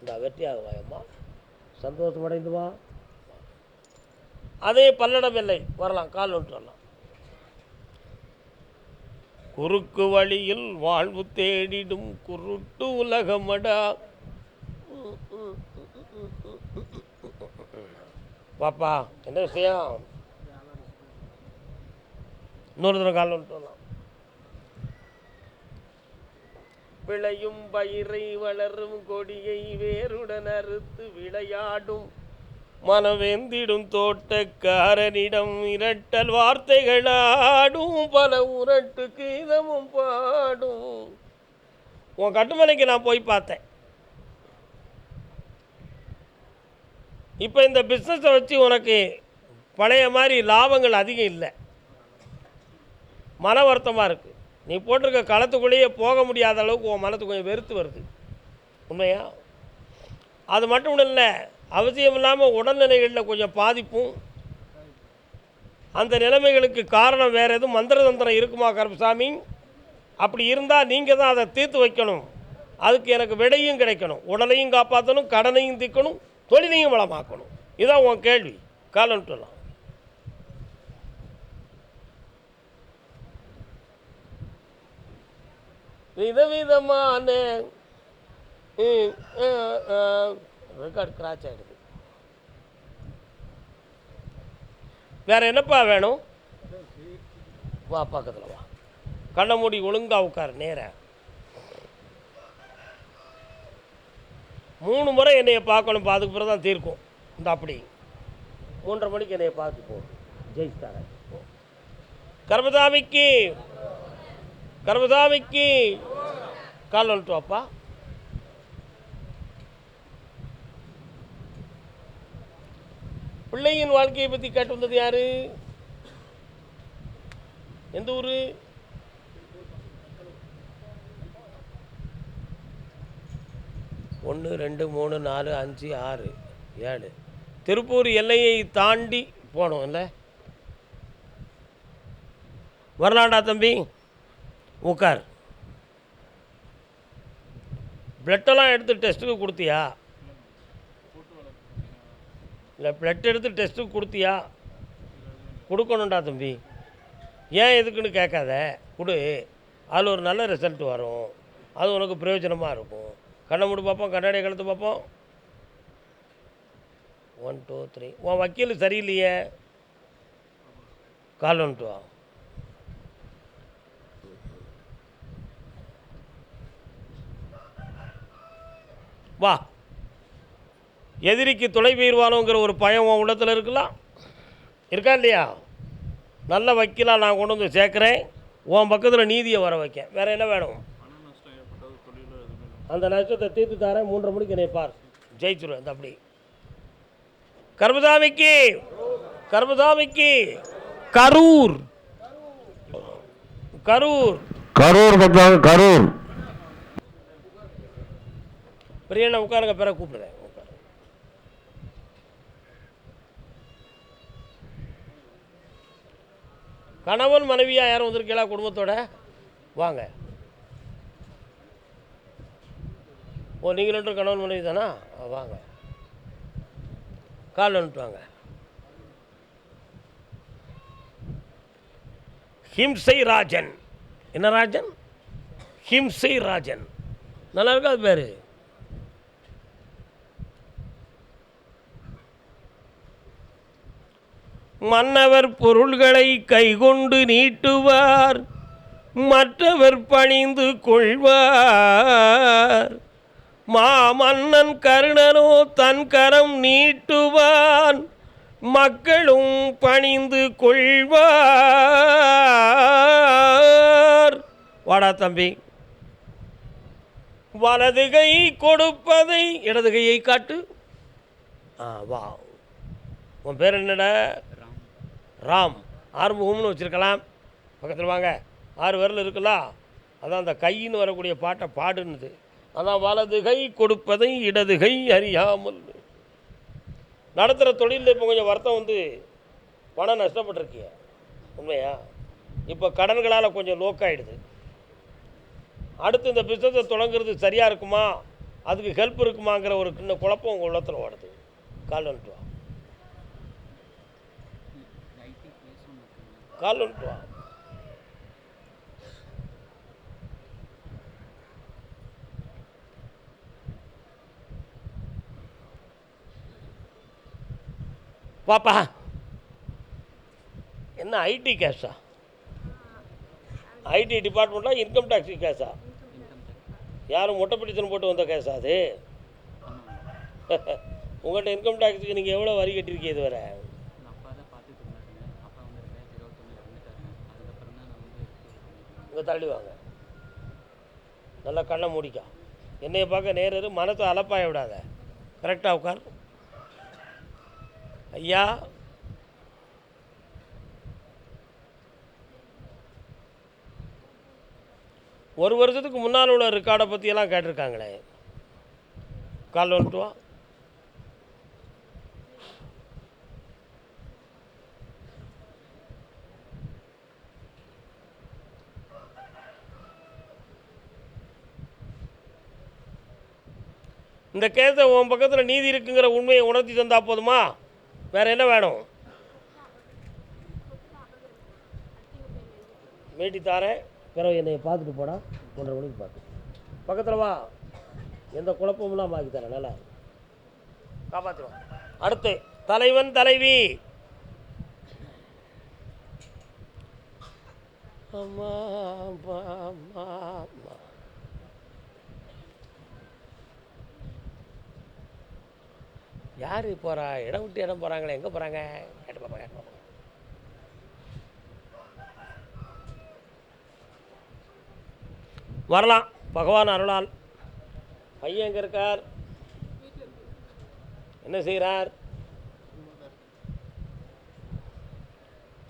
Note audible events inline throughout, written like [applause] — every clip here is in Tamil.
இந்த வெற்றியாக சந்தோஷம் அடைந்து வா அதே பல்லடம் இல்லை. வரலாம் கால் விட்டு வரலாம். குறுக்கு வழியில் வாழ்வு தேடிடும் குருட்டு உலகமடா. பாப்பா என்ன விஷயம்? இன்னொரு தடவை கால் விட்டு வரலாம். விளையும் பயிரை வளரும் கொடியை வேருடன் அறுத்து விளையாடும். மனவேந்திடும் தோட்டக்காரனிடம் இரட்டல் வார்த்தைகளாடும் பல உரட்டு கீதமும் பாடும். உன் கட்டுமனைக்கு நான் போய் பார்த்தேன். இப்போ இந்த பிஸ்னஸை வச்சு உனக்கு பழைய மாதிரி லாபங்கள் அதிகம் இல்லை. மன வருத்தமாக இருக்குது நீ போட்டிருக்க களத்துக்குள்ளேயே போக முடியாத அளவுக்கு உன் மனத்து கொஞ்சம் வெறுத்து வருது. உண்மையா? அது மட்டும் இல்லை அவசியம் இல்லாமல் உடல்நிலைகளில் கொஞ்சம் பாதிப்பும் அந்த நிலைமைகளுக்கு காரணம் வேறு எதுவும் மந்திர தந்திரம் இருக்குமா கருப்பசாமி? அப்படி இருந்தால் நீங்கள் தான் அதை தீர்த்து வைக்கணும். அதுக்கு எனக்கு விடையும் கிடைக்கணும். உடலையும் காப்பாற்றணும் கடனையும் தீர்க்கணும் தொழிலையும் வளமாக்கணும். இதான் உன் கேள்வி. காலன்ட்டுலாம் விதவிதமான ரெக்கார்ட் கிராச் ஆகிடுது வேற என்னப்பா வேணும்? வா பக்கத்தில் வா. கண்ணை மூடி ஒழுங்கா உட்கார் நேர. மூணு முறை என்னைய பார்க்கணும் அதுக்கு பிறகு தான் தீர்க்கும். இந்த அப்படி. மூன்றரை மணிக்கு என்னைய பார்த்து போ ஜெயிச்சார கர்மதாமிக்கு கர்மதாமிக்கு கால் வந்துட்டு பிள்ளையின் வாழ்க்கையை பற்றி கேட்டு வந்தது யாரு? எந்த ஊர்? ஒன்று ரெண்டு மூணு நாலு அஞ்சு ஆறு ஏழு. திருப்பூர் எல்லையை தாண்டி போனோம் இல்லை வரலாண்டா தம்பி. உட்கார் பிளட்டெல்லாம் எடுத்து டெஸ்ட்டுக்கு கொடுத்தியா? இல்லை பிளட் எடுத்து டெஸ்ட்டுக்கு கொடுத்தியா? கொடுக்கணும்டா தம்பி. ஏன் எதுக்குன்னு கேட்காத. கொடு. அதில் ஒரு நல்ல ரிசல்ட் வரும். அது உனக்கு பிரயோஜனமாக இருக்கும். கண்ணை மூடி பார்ப்போம் கண்ணாடியை கழுத்து பார்ப்போம். ஒன் டூ த்ரீ உன் வக்கீல் சரியில்லையே. கால் ஒன் டூ வா. எதிரிக்கு துணை பெயர்வானோங்கிற ஒரு பயம் உன் உள்ளத்தில் இருக்கலாம் இருக்கா இல்லையா? நல்ல வக்கீலாக நான் கொண்டு வந்து சேர்க்குறேன். உன் பக்கத்தில் நீதியை வர வைக்க வேறு என்ன வேணும்? அந்த நஷ்டத்தை தீர்த்து தரேன். மூன்றரை மணிக்கு என்னை பார். ஜெயிச்சிருவேன் இந்த அப்படி கர்மசாமிக்கு கர்மசாமிக்கு கரூர். கரூர் கரூர் கரூர். பெரிய பிரியண்ணா உட்காருங்க பிறகு கூப்பிடுறேன். உட்காரு. கணவன் மனைவியாக யாரும் வந்திருக்கீங்களா குடும்பத்தோட? வாங்க. ஓ நீங்கள் ரெண்டும் கணவன் மனைவி தானா? வாங்க. கால் வந்துட்டு வாங்க. ஹிம்சை ராஜன். என்ன ராஜன்? ஹிம்சை ராஜன். நல்லா இருக்கா அது பேர்? மன்னவர் பொருள்களை கைகொண்டு நீட்டுவார் மற்றவர் பணிந்து கொள்வார். மாமன்னன் கருணனோ தன் கரம் நீட்டுவான் மக்களும் பணிந்து கொள்வார். வாடா தம்பி. வலது கை கொடுப்பதை இடது கையை காட்டு. ஆ வா. உன் பேர் என்னடா? ராம் ஆறுமுகம்னு வச்சுருக்கலாம். பக்கத்தில் வாங்க. ஆறு விரல் இருக்குல்ல அதான் அந்த கையின்னு வரக்கூடிய பாட்டை பாடுன்னுது. அதான் வலது கை கொடுப்பதை இடது கை அறியாமல். நடத்துகிற தொழிலில் இப்போ கொஞ்சம் வருத்தம் வந்து பணம் நஷ்டப்பட்டிருக்கிய. உண்மையா? இப்போ கடன்களால் கொஞ்சம் லோக்காயிடுது அடுத்து இந்த பிஸ்னஸை தொடங்குறது சரியாக இருக்குமா? அதுக்கு ஹெல்ப் இருக்குமாங்கிற ஒரு சின்ன குழப்பம் உங்கள் உள்ளத்தில் ஓடுது. கால் வந்துட்டு வா கால் வந்துட்டு பாப்பா. என்ன ஐடி கேஷா ஐடி டிபார்ட்மெண்ட்டா இன்கம் டேக்ஸ் கேஸா யாரும் மொட்டை பிடிச்சன் போட்டு வந்த கேஸா அது? [laughs] உங்கள்கிட்ட இன்கம் டேக்ஸுக்கு நீங்கள் எவ்வளோ வரி கட்டியிருக்கீங்க இதுவரை அப்பா தான் பார்த்துட்டு இருந்தாருங்க அப்பா வந்து ரெண்டாயிரத்தி இருபத்தொன்னில் இறந்துட்டாருங்க அதுக்கப்புறம் தான் நான் வந்து இங்கே தள்ளி வாங்க நல்லா கண்ணை மூடிக்கா. என்னைய பார்க்க நேரரு மனத்தை அலப்பாய விடாத. கரெக்டாக உட்கார். ஐயா. ஒரு வருஷத்துக்கு முன்னால் உள்ள ரெக்கார்டை பற்றியெல்லாம் கேட்டிருக்காங்களே. கால் வந்துட்டு வா. இந்த கேஸை உன் பக்கத்தில் நீதி இருக்குங்கிற உண்மையை உணர்த்தி தந்தா போதுமா? வேற என்ன வேணும்? மீட்டி தாரேன். பிறகு என்னை பார்த்துட்டு போடா ஒன்றரை மணிக்கு பார்த்து. பக்கத்தில் வா. எந்த குழப்பமும் ஆக்கி தரேன் நல்லா காப்பாற்றுவோம் அடுத்து தலைவன் தலைவி. அம்மா அம்மா அம்மா அம்மா. யார் போகிறா இடம் விட்டு இடம் போகிறாங்களே எங்கே போகிறாங்க கேட்டு பாப்பா கேட்டு வரலாம். பகவான் அருளால். பையன் எங்கே இருக்கார்? என்ன செய்கிறார்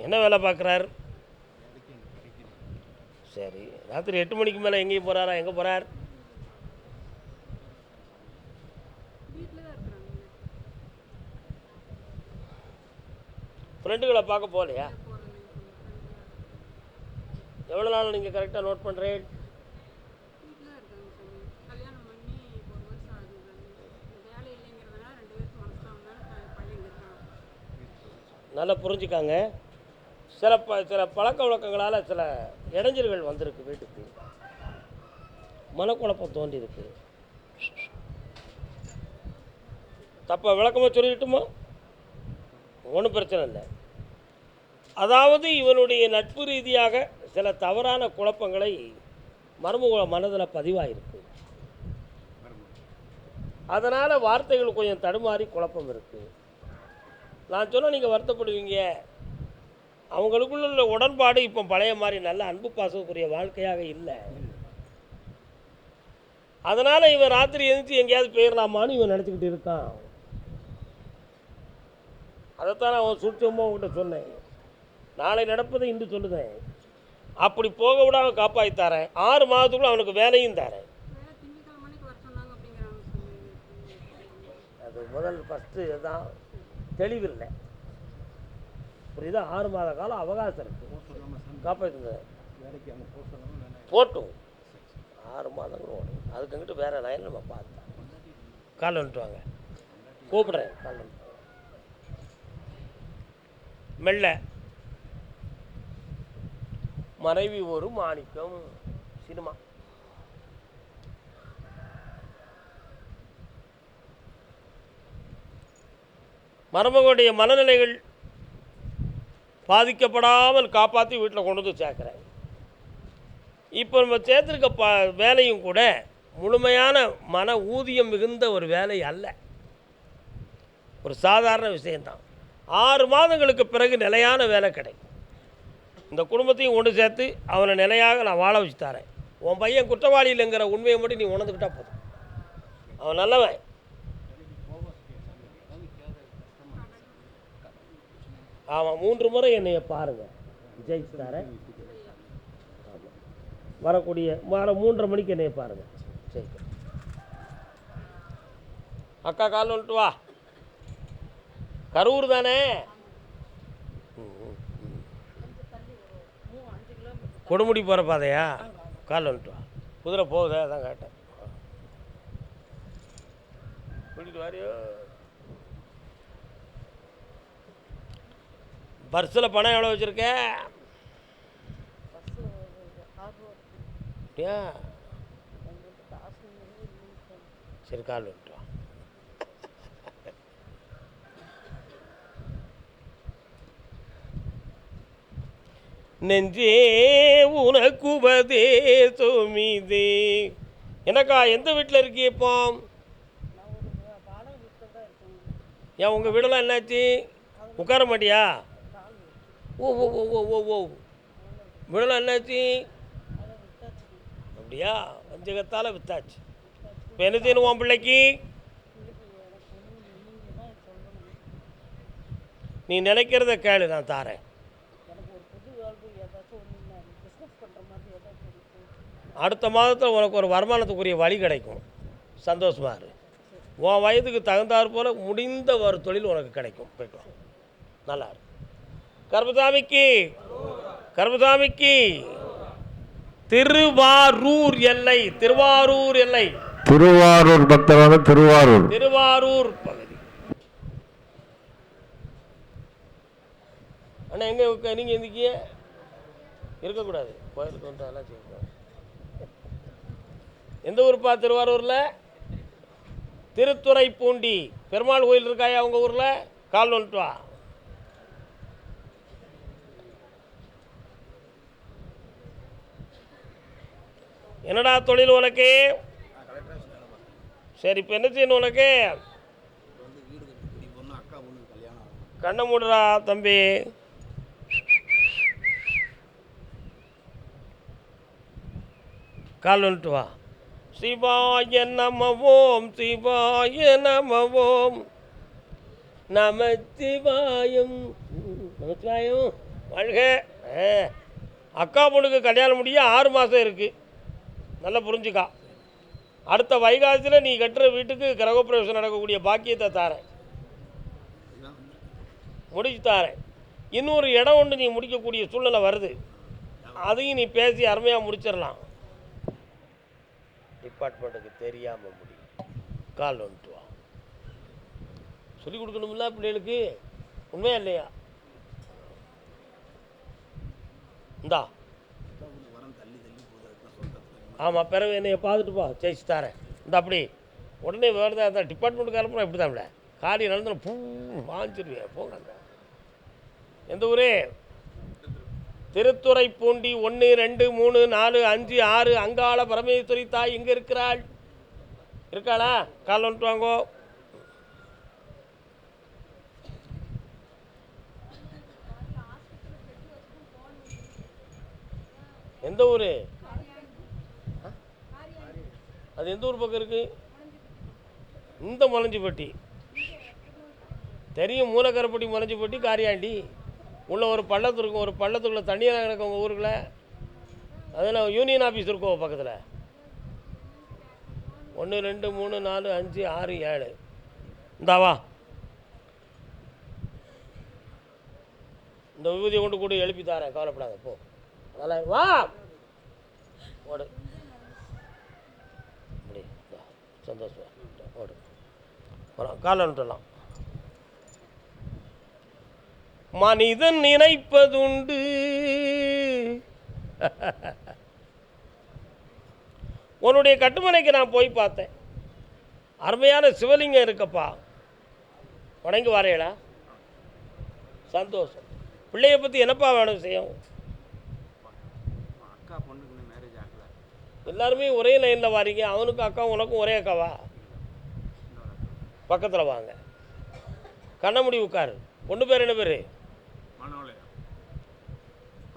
என்ன வேலை பார்க்குறார்? சரி. ராத்திரி எட்டு மணிக்கு மேலே எங்கேயும் போகிறாரா எங்கே போகிறார் ஃப்ரெண்டுகளை பார்க்க போகலையா? எவ்வளோ நாள் நீங்கள் கரெக்டாக நோட் பண்ணுறேன் நல்லா புரிஞ்சுக்காங்க. சில ப சில பழக்க வழக்கங்களால் சில இடைஞ்சல்கள் வந்திருக்கு வீட்டுக்கு. மனக்குழப்பம் தோன்றியிருக்கு. தப்பா விளக்கமாக சொல்லிட்டுமா ஒன்றும் பிரச்சனை இல்லை. அதாவது இவனுடைய நட்பு ரீதியாக சில தவறான குழப்பங்களை மருமக மனதில் பதிவாயிருக்கு. அதனால் வார்த்தைகள் கொஞ்சம் தடுமாறி குழப்பம் இருக்குது நான் சொன்னால் நீங்கள் வருத்தப்படுவீங்க. அவங்களுக்குள்ள உள்ள உடன்பாடு இப்போ பழைய மாதிரி நல்ல அன்பு பாசக்கூடிய வாழ்க்கையாக இல்லை. அதனால் இவன் ராத்திரி எழுந்துச்சு எங்கேயாவது போயிடலாமான்னு இவன் நினச்சிக்கிட்டு இருக்கான். அதைத்தான் நான் அவன் சுற்றமாக உங்கள்கிட்ட சொன்னேன். நாளை நடப்பதை இன்று சொல்லுதேன். அப்படி போக விடாம காப்பாற்றி தரேன். ஆறு மாதத்துக்குள்ள அவனுக்கு வேலையும் தரேன். சொன்னாங்க அது முதல் ஃபஸ்ட்டு இதுதான். தெளிவில்லை. புரியுதா? ஆறு மாத காலம் அவகாசம் இருக்குது காப்பாற்றுங்க போட்டும். ஆறு மாதங்கள் ஓடும். அதுக்குங்கிட்டு வேறு லைன் நம்ம பார்த்தோம் கால் வந்துட்டு வாங்க. கூப்பிட்றேன். கால் வந்துட்டு மெல்ல. மனைவி ஒரு மாணிக்கம் சினிமா. மருமகளுடைய மனநிலைகள் பாதிக்கப்படாமல் காப்பாற்றி வீட்டில் கொண்டு வந்து சேர்க்குறாங்க இப்போ நம்ம சேர்த்துருக்க ப வேலையும் கூட முழுமையான மன ஊதியம் மிகுந்த ஒரு வேலை அல்ல. ஒரு சாதாரண விஷயந்தான் ஆறு மாதங்களுக்கு பிறகு நிலையான வேலை கிடைக்கும். இந்த குடும்பத்தையும் ஒன்று சேர்த்து அவனை நிலையாக நான் வாழ வச்சு தரேன். உன் பையன் குற்றவாளி இல்லைங்கிற உண்மையை மட்டும் நீ உணர்ந்துக்கிட்டா போதும். அவன் நல்லவன். ஆமாம் மூன்று முறை என்னைய பாருங்கள் ஜெயிச்சு தரேன். ஆமாம் வரக்கூடிய வர மூன்றரை மணிக்கு என்னைய பாருங்கள் சரி அக்கா கால் வந்துட்டு வா. கரூர் தானே ம், ம், ம். கொடுமுடி போகிற பாதையா? கால் வந்துட்டு வா குதிரை போகுதே? அதான் கேட்டேன். கூட்டிகிட்டு வாரியோ? பர்ஸில் பணம் எவ்வளோ வச்சுருக்க? அப்படியா சரி கால் விட்டு வா நெஞ்சே உனக்கு உபதேசம் எனக்கா எந்த வீட்டில் இருக்கீ இப்போ ஏன் உங்கள் வீடெல்லாம் என்னாச்சு? உட்கார மாட்டியா? ஓ ஓ ஓ ஓ ஓ ஓ. வீடெல்லாம் என்னாச்சு? அப்படியா? வஞ்சகத்தால் வித்தாச்சு. இப்போ என்ன செய்யணும் உன் பிள்ளைக்கு? நீ நினைக்கிறத கேளு நான் தாரேன். அடுத்த மாதத்தில் உனக்கு ஒரு வருமானத்துக்குரிய வழி கிடைக்கும். சந்தோஷமா இரு. உன் வயதுக்கு தகுந்தாற் போல் முடிந்த ஒரு தொழில் உனக்கு கிடைக்கும். வா. நல்லா இரு. கர்மசாமிக்கு கர்மசாமிக்கு. திருவாரூர் எல்லை திருவாரூர் எல்லை. திருவாரூர் பக்தர் வந்து திருவாரூர். திருவாரூர் பகுதி. அண்ணா எங்கே நீங்கள் எந்திக்கிய? இருக்கக்கூடாது. கோயிலுக்கு வந்து அதெல்லாம் செய்யக்கூடாது எந்த ஊருப்பா திருவாரூரில்? திருத்துறைப்பூண்டி. பெருமாள் கோயில் இருக்காயா உங்கள் ஊரில்? கால் வந்துட்டு வா. என்னடா தொழில் உனக்கு? சரி இப்போ என்ன செய்யணும் உனக்கு? கண்ணை மூடுறா தம்பி. கால் வந்துட்டு வா. சிவாய நமவோம் சிவாய நமவோம். நமச்சிவாயம். நமச்சிவாயம். வாழ்க. அக்கா பொண்ணுக்கு கல்யாணம் முடிய ஆறு மாதம் இருக்குது நல்லா புரிஞ்சுக்கா. அடுத்த வைகாசியில் நீ கட்டுற வீட்டுக்கு கிரகப்பிரவேசம் நடக்கக்கூடிய பாக்கியத்தை தாரேன். முடிச்சு தாரேன். இன்னொரு இடம் ஒன்று நீ முடிக்கக்கூடிய சூழ்நிலை வருது. அதையும் நீ பேசி அருமையாக முடிச்சிடலாம். டிபார்ட்மெண்ட்டுக்கு தெரியாமல் முடியும் கால் வந்துட்டு வா. சொல்லிக் கொடுக்கணும்ல பிள்ளைகளுக்கு? உண்மையா இல்லையா? இந்தா. ஆமாம் பிறகு என்னைய பார்த்துட்டு போ. ஜெயிச்சு தரேன். இந்த அப்படி. உடனே வேறு டிபார்ட்மெண்ட்டுக்கு டிபார்ட்மெண்ட்டுக்காரப்புறம் இப்படி தான் காரி நடந்து பூ வாங்கிச்சிருவேன் போங்க எந்த ஊரே? திருத்துறைப்பூண்டி ஒன்று ரெண்டு மூணு நாலு அஞ்சு ஆறு அங்காள பரமேஸ்வரி தாய் எங்கே இருக்கிறாள்? இருக்காளா? கால் வந்துட்டு வாங்கோ. எந்த ஊர்? அது எந்த ஊர் பக்கம் இருக்கு? இந்த முளஞ்சிப்பட்டி தெரியும் மூலக்கரப்பட்டி முளஞ்சிப்பட்டி காரியாண்டி. உள்ள ஒரு பள்ளத்து இருக்கும் ஒரு பள்ளத்துக்குள்ள தண்ணியாக கிடக்கும் உங்கள் ஊருக்குள்ள. அதில் யூனியன் ஆஃபீஸ் இருக்கும் பக்கத்தில். ஒன்று ரெண்டு மூணு நாலு அஞ்சு ஆறு ஏழு. இந்தாவா இந்த விபூதியை கொண்டு கூட எழுப்பி தாரேன் கவலைப்படாத போ. அதெல்லாம் வா. ஓடு. அப்படி சந்தோஷம் ஓடு. காலம் காலை மனிதன் நினைப்பதுண்டு. உன்னுடைய கட்டுமனைக்கு நான் போய் பார்த்தேன். அருமையான சிவலிங்கம் இருக்கப்பா. வணங்கி வரையலா சந்தோஷம். பிள்ளைய பற்றி என்னப்பா வேணும் செய்யும் அக்கா பொண்ணுக்கு இன்னும் மேரேஜ் ஆகல. எல்லாருமே ஒரே லைனில் வாரீங்க. அவனுக்கும் அக்கா உனக்கும் ஒரே அக்காவா? பக்கத்தில் வாங்க. கண்ணமுடி உட்காரு. பொண்ணு பேர் என்ன பேர்?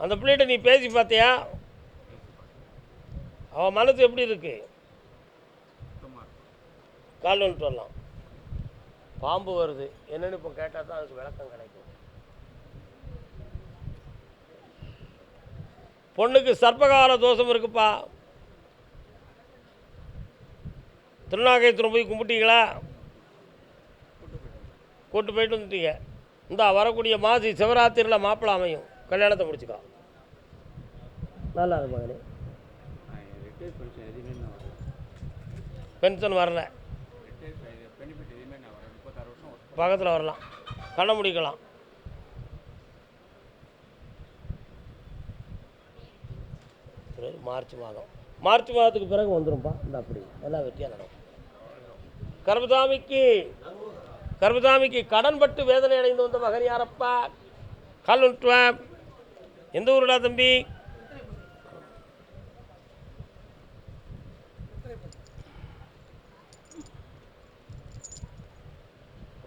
அந்த பிள்ளைகிட்ட நீ பேசி பார்த்தியா? அவன் மனசு எப்படி இருக்கு? கால் வந்துட்டு வரலாம். பாம்பு வருது. என்னன்னு இப்போ கேட்டால் தான் அதுக்கு விளக்கம் கிடைக்கும். பொண்ணுக்கு சர்ப்பகால தோஷம் இருக்குப்பா. திருநாகேஸ்வரம் போய் கும்பிட்டீங்களா? கூட்டு போயிட்டு வந்துட்டீங்க. இந்தா வரக்கூடிய மாசி சிவராத்திரியில் மாப்பிள்ளை அமையும். கல்யாணத்தை முடிச்சுக்கோ. நல்லா இருக்கு மகனே. பென்ஷன் வரல. பக்கத்தில் வரலாம். கண்ணை முடிக்கலாம். மார்ச் மாதம். மார்ச் மாதத்துக்கு பிறகு வந்துடும்பா இந்த அப்படி. எல்லாம் வெற்றியாக நடக்கும். கர்மதாமிக்கு கடன்பட்டு வேதனை அடைந்து வந்த மகன் யாரப்பா? கால் விட்டுவேன் எந்த ஊருடா தம்பி?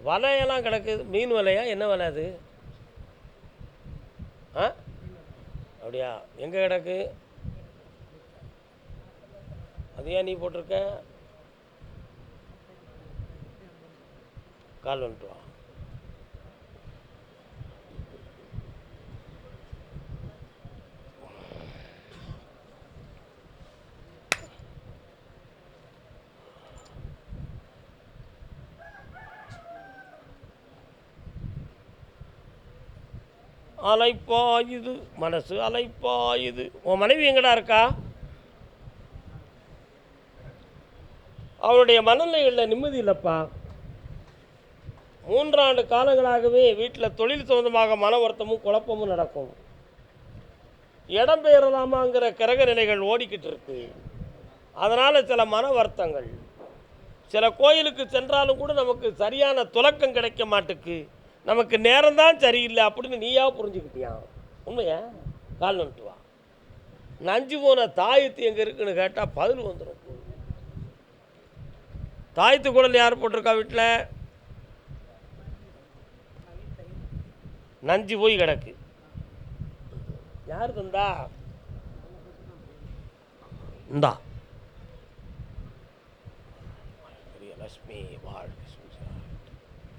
வலையெல்லாம் கிடக்குது மீன் வலையா? என்ன வலை அது? ஆ? அப்படியா? எங்கே கிடக்கு? அது ஏன் நீ போட்டிருக்க? கால் வந்துட்டு வா அலைப்பாயுது மனசு அலைப்பாயுது உன் மனைவி எங்கடா இருக்கா அவளுடைய மனநிலைகளில் நிம்மதி இல்லைப்பா மூன்றாண்டு காலங்களாகவே வீட்டில் தொழில் சம்பந்தமாக மன வருத்தமும் குழப்பமும் நடக்கும். இடம் பெயரலாமாங்கிற கிரக நிலைகள் ஓடிக்கிட்டு இருக்கு. அதனால் சில மன வருத்தங்கள். சில கோயிலுக்கு சென்றாலும் கூட நமக்கு சரியான துலக்கம் கிடைக்க மாட்டுக்கு. நமக்கு நேரம்தான் சரியில்லை அப்படின்னு நீயா புரிஞ்சுக்கிட்டியா? உண்மையா? கால் வந்துட்டு வா. நஞ்சு போன தாயத்து எங்கே இருக்குன்னு கேட்டால் பதில் வந்துடும் தாயத்து குடல் யார் போட்டிருக்கா வீட்டில்? நஞ்சு போய் கிடக்கு. யாருக்கு இந்தா? இந்தா. பெரிய லட்சுமி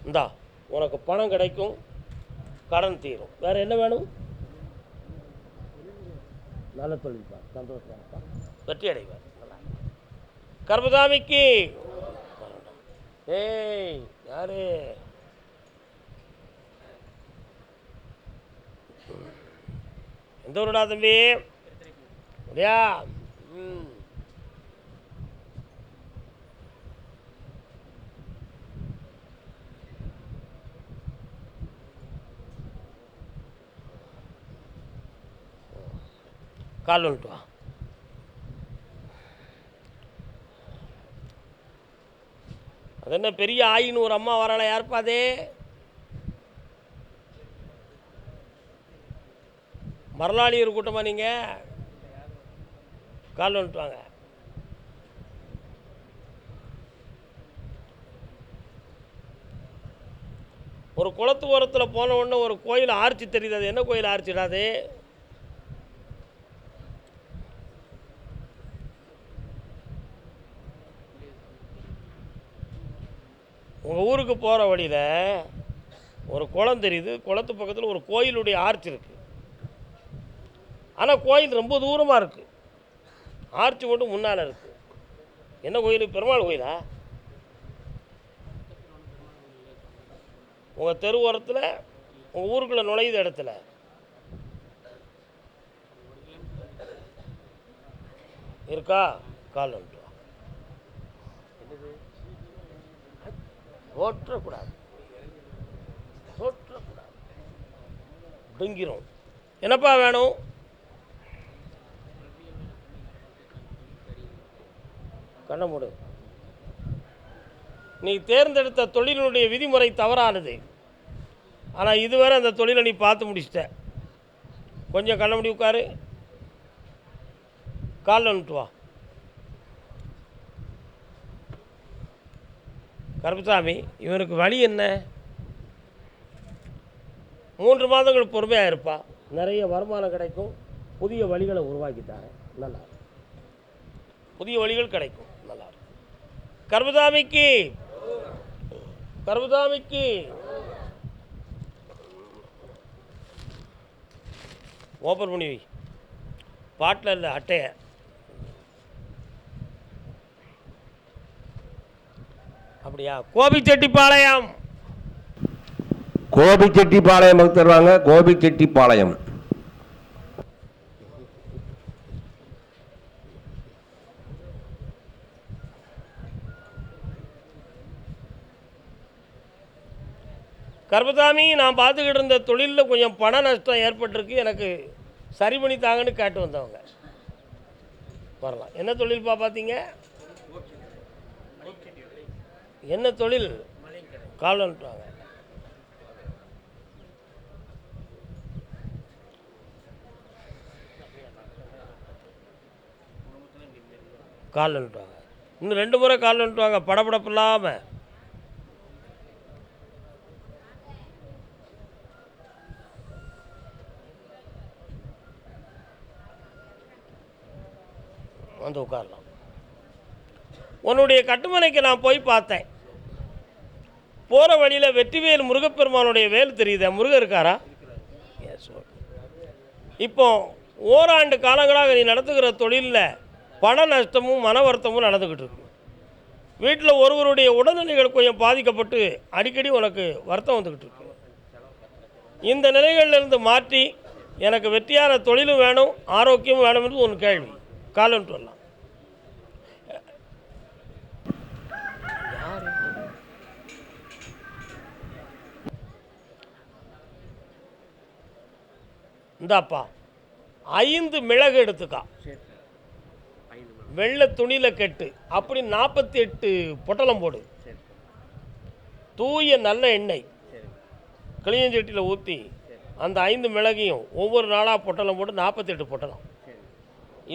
இந்தா உனக்கு பணம் கிடைக்கும் கடன் தீரும். வேற என்ன வேணும்? நல்ல தொழில்ப்பா சந்தோஷமா இருப்பா வெற்றி அடைவார். கர்மதாமிக்கு ஏய் யாரு? எந்த ஊருடா தம்பி? அப்படியா? ம். கால் வந்துட்டு வா. அது என்ன பெரிய ஆயின்னு ஒரு அம்மா வரல யாருப்பா அதே? மரலாளியர் கூட்டமாக நீங்கள் கால் வந்துட்டு வாங்க. ஒரு குளத்து ஓரத்தில் போன உடனே ஒரு கோயில் ஆர்ச்சி தெரியுது. அது என்ன கோயில் ஆர்ச்சிடாது உங்கள் ஊருக்கு போகிற வழியில் ஒரு குளம் தெரியுது. குளத்து பக்கத்தில் ஒரு கோயிலுடைய ஆர்ச் இருக்குது ஆனால் கோயில் ரொம்ப தூரமாக இருக்குது ஆர்ச்சி மட்டும் முன்னால் இருக்குது என்ன கோயில்? பெருமாள் கோயிலா? உங்கள் தெரு ஓரத்தில் உங்கள் ஊருக்குள்ளே நுழையுத இடத்துல. இருக்கா? கால் வந்துட்டு ஓட்டக்கூடாது. ஓட்டக்கூடாது. டொங்கிரும் என்னப்பா வேணும்? கண்ண மூடு. நீ தேர்ந்தெடுத்த தொழிலினுடைய விதிமுறை தவறானது. ஆனால் இதுவரை அந்த தொழிலை நீ பார்த்து முடிச்சிட்ட. கொஞ்சம் கண்ண முடி உட்காரு. காலில் வந்துட்டு வா. கருப்பசாமி இவனுக்கு வழி என்ன? மூன்று மாதங்கள் பொறுமையாக இருப்பா. நிறைய வருமானம் கிடைக்கும். புதிய வழிகளை உருவாக்கித்தாரேன் நல்லா புதிய வழிகள் கிடைக்கும். நல்லா கர்மதாமிக்கு கர்மதாமிக்கு. கர்மசாமிக்கு ஓப்பன் பண்ணி வை. பாட்டில் இல்லை அட்டையை. அப்படியா? கோபிச்செட்டிப்பாளையம். கோபிச்செட்டிப்பாளையம் பக்தர் வாங்க கோபிச்செட்டிப்பாளையம். கர்பசாமி நான் பார்த்துக்கிட்டு இருந்த தொழிலில் கொஞ்சம் பண நஷ்டம் ஏற்பட்டிருக்கு. எனக்கு சரி பண்ணி தாங்கன்னு கேட்டு வந்தவங்க. வரலாம். என்ன தொழில்ப்பா பார்த்தீங்க என்ன தொழில்? கால் வந்துட்டாங்க கால் வந்துட்டாங்க இன்னும் ரெண்டு முறை கால் வந்துட்டாங்க படபடப்பு இல்லாமல் வந்து உட்காரலாம். உன்னுடைய கட்டுமனைக்கு நான் போய் பார்த்தேன். போகிற வழியில் வெற்றிவேல் முருகப்பெருமானுடைய வேல் தெரியுதா? முருகர் இருக்காரா? எஸ் இப்போ ஓராண்டு காலங்களாக நீ நடத்துகிற தொழிலில் பண நஷ்டமும் மன வருத்தமும் நடந்துக்கிட்டு இருக்கு. வீட்டில் ஒருவருடைய உடல்நிலைகள் கொஞ்சம் பாதிக்கப்பட்டு அடிக்கடி உனக்கு வருத்தம் வந்துக்கிட்டு இருக்கு. இந்த நிலைகளிலிருந்து மாற்றி எனக்கு வெற்றியான தொழிலும் வேணும் ஆரோக்கியமும் வேணும் என்று ஒன்று கேள்வி காலன்ட்டு வரலாம். இந்தாப்பா ஐந்து மிளகு எடுத்துக்கா. வெள்ளை துணியில் கெட்டு அப்படி நாற்பத்தி எட்டு பொட்டலம் போடு. தூய நல்ல எண்ணெய். கிளியஞ்சட்டியில் ஊற்றி அந்த ஐந்து மிளகையும் ஒவ்வொரு நாளாக பொட்டலம் போட்டு நாற்பத்தெட்டு பொட்டலம்.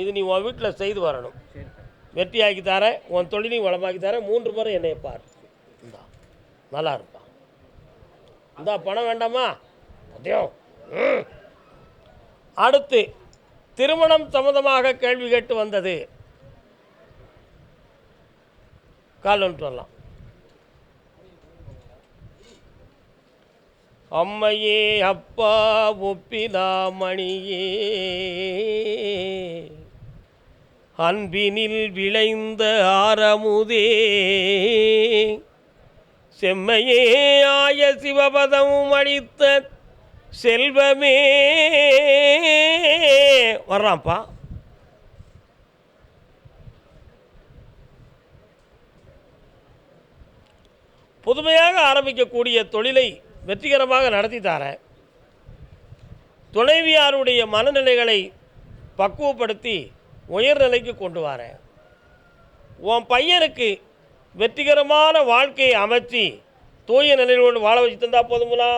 இது நீ உன் வீட்டில் செய்து வரணும். வெற்றியாக்கி தரேன் உன் தொழிலையும் வளமாக்கி தரேன் மூன்று முறை என்னைய பார். இந்தா நல்லா இருப்பான் இந்தா பணம் வேண்டாமா? மதியம் ம். அடுத்து திருமணம் சம்மந்தமாக கேள்வி கேட்டு வந்தது. கால் வந்துட்டு வரலாம். அம்மையே அப்பா ஒப்பிலாமணியே அன்பினில் விளைந்த ஆரமுதே. செம்மையே ஆய சிவபதமும் அளித்த செல்வமே. வர்றான்ப்பா. புதுமையாக ஆரம்பிக்கக்கூடிய தொழிலை வெற்றிகரமாக நடத்தி தரேன் துணைவியாருடைய மனநிலைகளை பக்குவப்படுத்தி உயர்நிலைக்கு கொண்டு வரேன் உன் பையனுக்கு வெற்றிகரமான வாழ்க்கையை அமைச்சு தூய நிலையோடு வாழ வச்சு தந்தால் போதுங்களா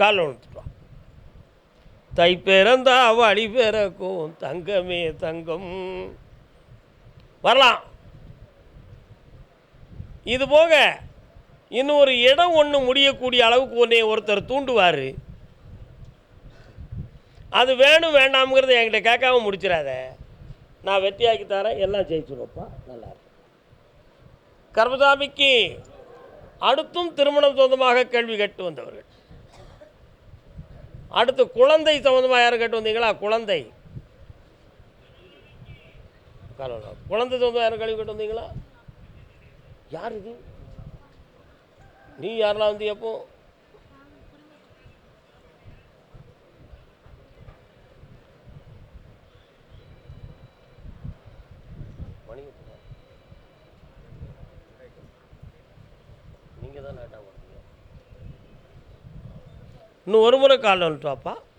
காலில் விழுத்துட்டான் தை பிறந்தா வழி பிறக்கும் தங்கமே தங்கம். வரலாம். இது போக இன்னொரு இடம் ஒன்று முடியக்கூடிய அளவுக்கு ஒன்றே ஒருத்தர் தூண்டுவார். அது வேணும் வேண்டாம்ங்கிறத என்கிட்ட கேட்காம முடிச்சிடாத. நான் வெற்றியாக்கி தரேன் எல்லாம் ஜெயிச்சுருவோப்பா நல்லா கர்மசாமிக்கு அடுத்தும் திருமணம் சொந்தமாக கேள்வி கேட்டு வந்தவர்கள். அடுத்து குழந்தை சம்மந்தமாக யாரும் கேட்டு வந்தீங்களா? குழந்தை. குழந்தை சம்மந்தமாக யாரும் கேள்வி கேட்டு வந்தீங்களா? யார் இது? நீ யாரெல்லாம் வந்து எப்போ நீங்கள் தான் லேட்டாக வரீங்க